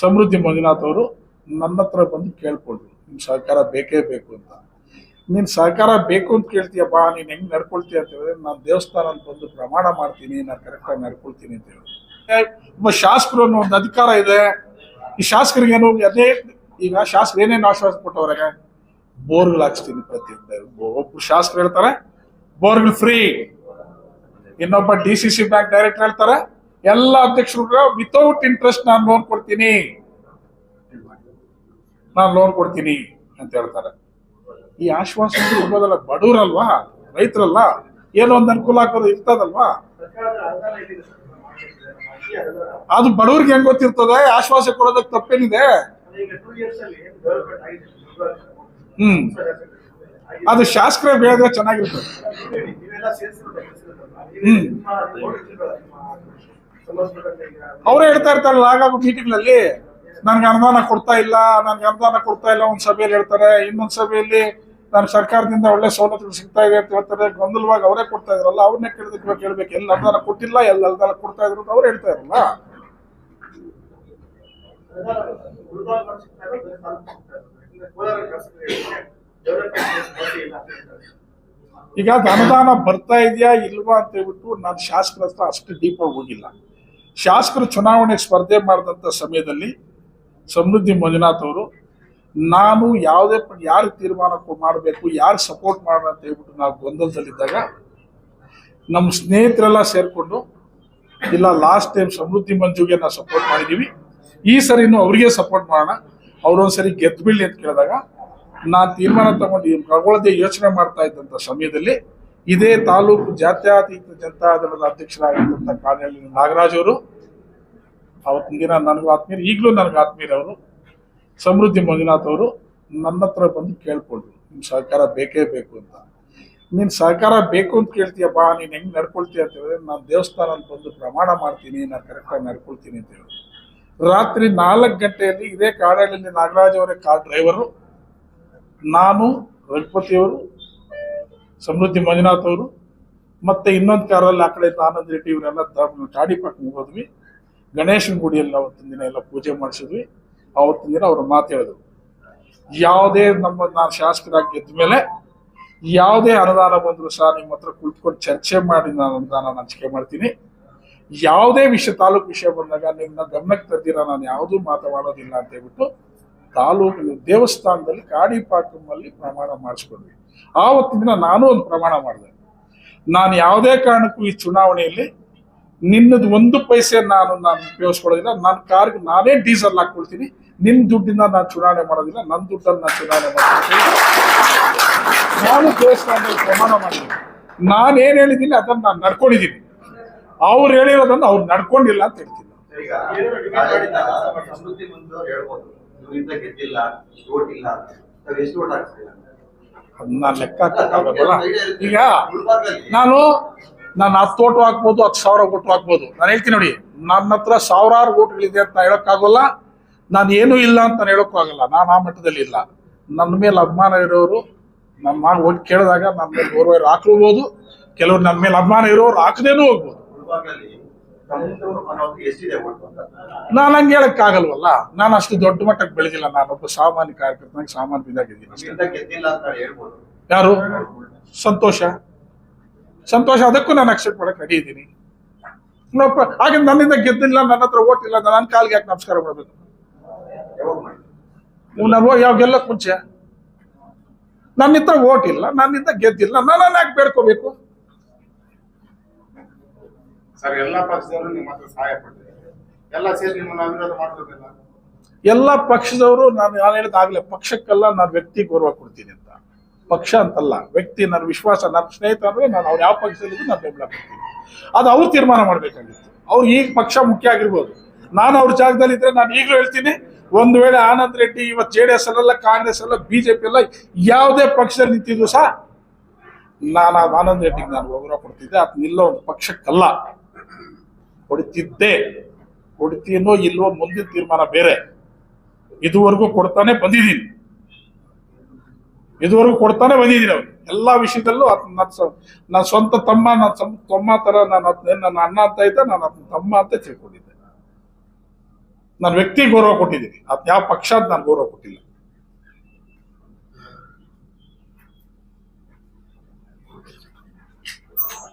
ಸಮೃದ್ಧಿ ಮಂಜುನಾಥ್ ಅವರು ನನ್ನ ಹತ್ರ ಬಂದು ಕೇಳ್ಕೊಂಡ್ರು ನಿಮ್ಮ ಸಹಕಾರ ಬೇಕೇ ಬೇಕು ಅಂತ. ನೀನು ಸಹಕಾರ ಬೇಕು ಅಂತ ಕೇಳ್ತೀಯಪ್ಪ, ನೀನು ಹೆಂಗ್ ನಡ್ಕೊಳ್ತೀಯ ಅಂತ ಹೇಳಿದ್ರೆ ನಾನು ದೇವಸ್ಥಾನದಲ್ಲಿ ಬಂದು ಪ್ರಮಾಣ ಮಾಡ್ತೀನಿ, ನಾನು ಕರೆಕ್ಟಾಗಿ ನಡ್ಕೊಳ್ತೀನಿ ಅಂತ ಹೇಳಿದ್ರು. ಒಬ್ಬ ಶಾಸಕರು ಅನ್ನೋ ಒಂದು ಅಧಿಕಾರ ಇದೆ. ಈ ಶಾಸಕರಿಗೆ ಏನು, ಅದೇ ಈಗ ಶಾಸಕರು ಏನೇನು ಆಶ್ವಾಸ ಕೊಟ್ಟವ್ರಿಗೆ ಬೋರ್ಗಳು ಹಾಕ್ಸ್ತೀನಿ ಪ್ರತಿ ಒಬ್ರು ಶಾಸಕರು ಹೇಳ್ತಾರೆ, ಬೋರ್ಗಳು ಫ್ರೀ ಇನ್ನೊಬ್ಬ D C C bank director ಹೇಳ್ತಾರೆ ಎಲ್ಲ ಅಧ್ಯಕ್ಷರು ವಿತೌಟ್ ಇಂಟ್ರೆಸ್ಟ್ ನಾನು ಲೋನ್ ಕೊಡ್ತೀನಿ. ನಾನು ಲೋನ್ ಕೊಡ್ತೀನಿ ಅಂತ ಹೇಳ್ತಾರೆ. ಈ ಆಶ್ವಾಸನೆ ಇರ್ಬೋದಲ್ಲ ಬಡವರಲ್ವಾ ರೈತರಲ್ಲ? ಏನೋ ಒಂದು ಅನುಕೂಲ ಆಗೋದು ಇರ್ತದಲ್ವಾ? ಅದು ಬಡವ್ರಿಗೆ ಹೆಂಗ್ ಗೊತ್ತಿರ್ತದೆ? ಆಶ್ವಾಸ ಕೊಡೋದಕ್ಕೆ ತಪ್ಪೇನಿದೆ? ಹ್ಮ್. ಅದು ಶಾಸಕರ ಹೇಳಿದ್ರೆ ಚೆನ್ನಾಗಿರ್ತದೆ. ಹ್ಮ್. ಅವರೇ ಹೇಳ್ತಾ ಇರ್ತಾರಲ್ಲ ಆಗಾಗ ಮೀಟಿಂಗ್ನಲ್ಲಿ ನನ್ಗೆ ಅನುದಾನ ಕೊಡ್ತಾ ಇಲ್ಲ, ನನ್ಗೆ ಅನುದಾನ ಕೊಡ್ತಾ ಇಲ್ಲ, ಒಂದು ಸಭೆಯಲ್ಲಿ ಹೇಳ್ತಾರೆ. ಇನ್ನೊಂದು ಸಭೆಯಲ್ಲಿ ನಾನು ಸರ್ಕಾರದಿಂದ ಒಳ್ಳೆ ಸವಲತ್ತುಗಳು ಸಿಗ್ತಾ ಇದೆ ಅಂತ ಹೇಳ್ತಾರೆ. ಗೊಂದಲವಾಗಿ ಅವರೇ ಕೊಡ್ತಾ ಇದ್ರಲ್ಲ ಅವ್ರನ್ನೇ ಕೇಳಿದಕ್ಕೆ ಕೇಳ್ಬೇಕು. ಎಲ್ಲಿ ಅನುದಾನ ಕೊಟ್ಟಿಲ್ಲ, ಎಲ್ಲಿ ಅನುದಾನ ಕೊಡ್ತಾ ಇದ್ರು ಅಂತ ಅವ್ರು ಹೇಳ್ತಾ ಇರಲ್ಲ ಈಗ ಅನುದಾನ ಬರ್ತಾ ಇದೆಯಾ, ಇಲ್ವಾ ಅಂತ ಹೇಳ್ಬಿಟ್ಟು ನಾನು ಶಾಸಕರ ಅಷ್ಟು ಡೀಪ್ ಆಗಿ ಹೋಗಿಲ್ಲ. ಶಾಸಕರು ಚುನಾವಣೆ ಸ್ಪರ್ಧೆ ಮಾಡಿದಂಥ ಸಮಯದಲ್ಲಿ ಸಮೃದ್ಧಿ ಮಂಜುನಾಥ್ ಅವರು, ನಾನು ಯಾವುದೇ ಯಾರು ತೀರ್ಮಾನ ಮಾಡಬೇಕು, ಯಾರು ಸಪೋರ್ಟ್ ಮಾಡೋಣ ಅಂತ ಹೇಳ್ಬಿಟ್ಟು ನಾವು ಗೊಂದಲದಲ್ಲಿದ್ದಾಗ ನಮ್ಮ ಸ್ನೇಹಿತರೆಲ್ಲ ಸೇರಿಕೊಂಡು, ಇಲ್ಲ ಲಾಸ್ಟ್ ಟೈಮ್ ಸಮೃದ್ಧಿ ಮಂಜುಗೆ ನಾವು ಸಪೋರ್ಟ್ ಮಾಡಿದ್ದೀವಿ ಈ ಸರಿನೂ ಅವರಿಗೆ ಸಪೋರ್ಟ್ ಮಾಡೋಣ. ಅವರೊಂದ್ಸರಿ ಗೆದ್ದು ಬೀಳಿ ಅಂತ ಕೇಳಿದಾಗ, ನಾನು ತೀರ್ಮಾನ ತಗೊಂಡು ಈ ಪ್ರಗೊಳ್ಳದೆ ಯೋಚನೆ ಮಾಡ್ತಾ ಇದ್ದಂಥ ಸಮಯದಲ್ಲಿ ಇದೇ ತಾಲೂಕು ಜಾತ್ಯತೀತ ಜನತಾ ದಳದ ಅಧ್ಯಕ್ಷರಾಗಿದ್ದಂಥ ಕಾಡಳ್ಳಿ ನಾಗರಾಜ್ ಅವರು. ಅವತ್ತಿನ ದಿನ ನನಗೂ ಆತ್ಮೀಯರು, ಈಗಲೂ ನನಗೆ ಆತ್ಮೀಯರವರು ಸಮೃದ್ಧಿ ಮಂಜುನಾಥ್ ಅವರು ನನ್ನ ಹತ್ರ ಬಂದು ಕೇಳ್ಕೊಳ್ರು ನಿಮ್ ಸಹಕಾರ ಬೇಕೇ ಬೇಕು ಅಂತ. ನೀನು ಸಹಕಾರ ಬೇಕು ಅಂತ ಕೇಳ್ತೀಯಪ್ಪ ನೀನ್ ಹೆಂಗ್ ನಡ್ಕೊಳ್ತೀಯ ಅಂತ ಹೇಳಿದ್ರೆ, ನಾನು ದೇವಸ್ಥಾನದಲ್ಲಿ ಬಂದು ಪ್ರಮಾಣ ಮಾಡ್ತೀನಿ, ನಾನು ಕರೆಕ್ಟಾಗಿ ನಡ್ಕೊಳ್ತೀನಿ ಅಂತ ಹೇಳಿದ್ರು. ರಾತ್ರಿ ನಾಲ್ಕು ಗಂಟೆಯಲ್ಲಿ ಇದೇ ಕಾರ್ಯಾಲಯದಲ್ಲಿ ನಾಗರಾಜ್ ಅವರೇ ಕಾರ್ ಡ್ರೈವರು ನಾನು ರಘುಪತಿಯವರು ಸಮೃದ್ಧಿ ಮಂಜುನಾಥ್ ಅವರು, ಮತ್ತೆ ಇನ್ನೊಂದು ಕಾರಲ್ಲಿ ಆ ಕಡೆ ಆನಂದ್ ರೆಡ್ಡಿ ಇವರೆಲ್ಲ ಗಾಡಿ ಹೋದ್ವಿ. ಗಣೇಶನ ಗುಡಿಯಲ್ಲಿ ಅವತ್ತಿನ ದಿನ ಎಲ್ಲ ಪೂಜೆ ಮಾಡಿಸಿದ್ವಿ. ಅವತ್ತಿನ ದಿನ ಅವ್ರ ಮಾತು ಹೇಳಿದ್ರು. ಯಾವುದೇ ನಮ್ಮ ನಾನು ಶಾಸಕರಾಗಿ ಗೆದ್ದ ಮೇಲೆ ಯಾವುದೇ ಅನುದಾನ ಬಂದರೂ ಸಹ ನಿಮ್ಮ ಹತ್ರ ಕುಳಿತುಕೊಂಡು ಚರ್ಚೆ ಮಾಡಿ ನಾನು ಅನುದಾನ ಹಂಚಿಕೆ ಮಾಡ್ತೀನಿ. ಯಾವುದೇ ವಿಷಯ ತಾಲೂಕು ವಿಷಯ ಬಂದಾಗ ನಿಮ್ಮನ್ನ ಗಮನಕ್ಕೆ ತರ್ದಿರ ನಾನು ಯಾವುದೂ ಮಾತಾಡೋದಿಲ್ಲ ಅಂತ ಹೇಳ್ಬಿಟ್ಟು ತಾಲೂಕು ದೇವಸ್ಥಾನದಲ್ಲಿ ಕಾಡಿಪಾಕಮ್ಮಲ್ಲಿ ಪ್ರಮಾಣ ಮಾಡಿಸ್ಕೊಂಡ್ವಿ. ಆವತ್ತಿನ ದಿನ ನಾನು ಒಂದು ಪ್ರಮಾಣ ಮಾಡಿದೆ. ನಾನು ಯಾವುದೇ ಕಾರಣಕ್ಕೂ ಈ ಚುನಾವಣೆಯಲ್ಲಿ ನಿನ್ನದು ಒಂದು ಪೈಸೆ ನಾನು ನಾನು ಉಪಯೋಗಿಸ್ಕೊಳ್ಳೋದಿಲ್ಲ. ನನ್ನ ಕಾರ್ಗೆ ನಾನೇ ಡೀಸೆಲ್ ಹಾಕೊಳ್ತೀನಿ ನಿನ್ನ ದುಡ್ಡಿನ ನಾನು ಚುನಾವಣೆ ಮಾಡೋದಿಲ್ಲ. ನನ್ನ ದುಡ್ಡನ್ನು ನಾನು ಚುನಾವಣೆ ಮಾಡ್ತೀನಿ. ನಾನು ದೇವಸ್ಥಾನದಲ್ಲಿ ಪ್ರಮಾಣ ಮಾಡಿದ್ದೀನಿ. ನಾನು ಏನ್ ಹೇಳಿದ್ದೀನಿ ಅದನ್ನ ನಾನು ನಡ್ಕೊಂಡಿದ್ದೀನಿ. ಅವ್ರು ಹೇಳಿರೋದನ್ನು ಅವ್ರು ನಡ್ಕೊಂಡಿಲ್ಲ ಅಂತ ಹೇಳ್ತೀನಿ. ಸಮೃದ್ಧಿ ಹೇಳ್ಬೋದು ಗೆದ್ದಿಲ್ಲ, ಓಟ್ ಇಲ್ಲ ಎಷ್ಟು ಓಟ್ ಹಾಕ್ಸ್ತೀವಿ ಅದನ್ನ ಲೆಕ್ಕ ಹಾಕಕ್ಕಾಗಲ್ಲ ಈಗ ನಾನು ನಾನು ಹತ್ತು ಓಟು ಹಾಕ್ಬೋದು, ಹತ್ತು ಸಾವಿರ ಓಟು ಹಾಕ್ಬೋದು. ನಾನು ಹೇಳ್ತೀನಿ ನೋಡಿ, ನನ್ನ ಹತ್ರ ಸಾವಿರಾರು ಓಟ್ಗಳಿದೆ ಅಂತ ಹೇಳೋಕ್ಕಾಗಲ್ಲ. ನಾನು ಏನೂ ಇಲ್ಲ ಅಂತ ನಾನು ಹೇಳೋಕ್ಕಾಗಲ್ಲ ನಾನು ಆ ಮಟ್ಟದಲ್ಲಿ ಇಲ್ಲ. ನನ್ನ ಮೇಲೆ ಅಭಿಮಾನ ಇರೋರು ನನ್ನ ಮಾತು ಹೋಗಿ ಕೇಳಿದಾಗ ನನ್ನ ಮೇಲೆ ಗೌರವ ಕೆಲವರು ಕೆಲವ್ರು ನನ್ನ ಮೇಲೆ ಅಭಿಮಾನ ಇರೋರು ಹಾಕದೇನೂ ಹೋಗ್ಬೋದು. ನಾನು ಹಂಗೆ ಹೇಳಕ್ಕಾಗಲ್ವಲ್ಲ? ನಾನು ಅಷ್ಟು ದೊಡ್ಡ ಮಟ್ಟಕ್ಕೆ ಬೆಳೆದಿಲ್ಲ ನಾನೊಬ್ಬ ಸಾಮಾನ್ಯ ಕಾರ್ಯಕರ್ತನಾಗಿ ಸಾಮಾನ್ಯ ಗೆದ್ದಿಲ್ಲ ಯಾರು? ಸಂತೋಷ. ಸಂತೋಷ ಅದಕ್ಕೂ ನಾನು ಅಕ್ಸೆಪ್ಟ್ ಮಾಡಕ್ ರೆಡಿ ಇದ್ದೀನಿ. ಹಾಗೆ ನನ್ನಿಂದ ಗೆದ್ದಿಲ್ಲ ನನ್ನ ಹತ್ರ ಓಟ್ ಇಲ್ಲ ನನ್ನ ಕಾಲ್ಗೆ ಯಾಕೆ ನಮಸ್ಕಾರ ಮಾಡಬೇಕು? ನಾನು ಹೋಗಿ ಯಾವ ಗೆಲ್ಲಕ್ ಮುಂಚೆ? ನನ್ನಿಂದ ಓಟ್ ಇಲ್ಲ ನನ್ನಿಂದ ಗೆದ್ದಿಲ್ಲ. ನಾನು ಯಾಕೆ ಬೇಡ್ಕೋಬೇಕು? ಸರ್, ಎಲ್ಲ ಪಕ್ಷದವರು ನಿಮ್ಮ ಹತ್ರ ಸಹಾಯ ಪಡ್ತಿದ್ದಾರೆ ಎಲ್ಲ ಸೇರಿ ನಿಮ್ಮನ್ನ ಅವಿರೋಧ ಎಲ್ಲ ಪಕ್ಷದವರು ನಾನು ನಾನು ಹೇಳಿದಾಗಲೇ ಪಕ್ಷಕ್ಕೆಲ್ಲ ನಾನು ವ್ಯಕ್ತಿ ಗೌರವ ಕೊಡ್ತೀನಿ ಅಂತ. ಪಕ್ಷ ಅಂತಲ್ಲ, ವ್ಯಕ್ತಿ ನನ್ನ ವಿಶ್ವಾಸ, ನನ್ನ ಸ್ನೇಹಿತ ಅಂದ್ರೆ ನಾನು ಅವ್ರು ಯಾವ ಪಕ್ಷದಲ್ಲಿದ್ದು ನಾನು ಬೆಂಬಲ ಕೊಡ್ತೀನಿ. ಅದು ಅವ್ರು ತೀರ್ಮಾನ ಮಾಡಬೇಕಾಗಿತ್ತು. ಅವ್ರು ಈಗ ಪಕ್ಷ ಮುಖ್ಯ ಆಗಿರ್ಬೋದು. ನಾನು ಅವ್ರ ಜಾಗದಲ್ಲಿ ಇದ್ರೆ ನಾನು ಈಗಲೂ ಹೇಳ್ತೀನಿ, ಒಂದು ವೇಳೆ ಆನಂದ್ ರೆಡ್ಡಿ ಇವತ್ತು ಜೆ ಡಿ ಎಸ್ ಅಲ್ಲ ಕಾಂಗ್ರೆಸ್ ಅಲ್ಲ ಬಿಜೆಪಿ ಅಲ್ಲ, ಯಾವುದೇ ಪಕ್ಷದಲ್ಲಿ ನಿಂತಿದ್ರು ಸಹ, ನಾನು ಆನಂದ್ ರೆಡ್ಡಿಗೆ ನಾನು ಗೌರವ ಕೊಡ್ತಿದ್ದೆ. ಅದು ನಿಲ್ಲೋ ಒಂದು ಪಕ್ಷಕ್ಕಲ್ಲ. ಕೊಡ್ತಿದ್ದೆ. ಕೊಡ್ತೀನೋ ಇಲ್ವೋ ಮುಂದಿನ ತೀರ್ಮಾನ ಬೇರೆ. ಇದುವರೆಗೂ ಕೊಡ್ತಾನೆ ಬಂದಿದ್ದೀನಿ. ಇದುವರೆಗೂ ಕೊಡ್ತಾನೆ ಬಂದಿದ್ದೀನಿ ಅವ್ರು ಎಲ್ಲ ವಿಷಯದಲ್ಲೂ ನನ್ನ ಸ್ವಂತ ತಮ್ಮ ನನ್ನ ಸ್ವಂತ ತಮ್ಮ ಥರ ನಾನು ನನ್ನ ಅಣ್ಣ ಅಂತ ಇದ್ದ ನಾನು ಅದನ್ನ ತಮ್ಮ ಅಂತ ತಿಳ್ಕೊಂಡಿದ್ದೆ. ನಾನು ವ್ಯಕ್ತಿ ಗೌರವ ಕೊಟ್ಟಿದ್ದೀನಿ. ಅದು ಯಾವ ಪಕ್ಷ ನಾನು ಗೌರವ ಕೊಟ್ಟಿಲ್ಲ.